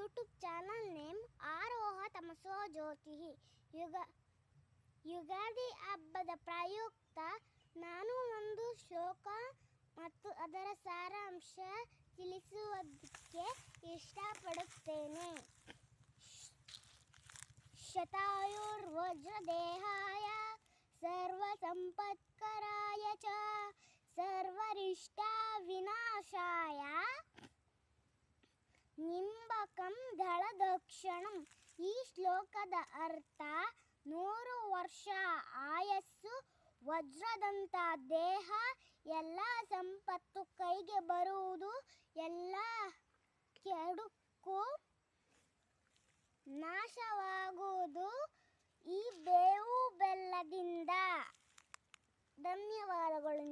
YouTube channel name Aroha Tamaso Jyoti ಯುಗ ಯುಗಾದಿ ಹಬ್ಬದ ಪ್ರಯುಕ್ತ ನಾನು ಒಂದು ಶ್ಲೋಕ ಮತ್ತು ಅದರ ಸಾರಾಂಶ ತಿಳಿಸುವುದಕ್ಕೆ ಇಷ್ಟಪಡುತ್ತೇನೆ ಶತಾಯುರ್ವಜ್ರದೇಹಾಯ ಸರ್ವಸಂಪತ್ಕರಾಯ ಚ ನಿಂಬಕಂ ದಳದಕ್ಷಣಂ. ಈ ಶ್ಲೋಕದ ಅರ್ಥ ನೂರು ವರ್ಷ ಆಯಸ್ಸು, ವಜ್ರದಂಥ ದೇಹ, ಎಲ್ಲ ಸಂಪತ್ತು ಕೈಗೆ ಬರುವುದು, ಎಲ್ಲ ಕೆಡುಕು ನಾಶವಾಗುವುದು ಈ ಬೇವು ಬೆಲ್ಲದಿಂದ. ಧನ್ಯವಾದಗಳು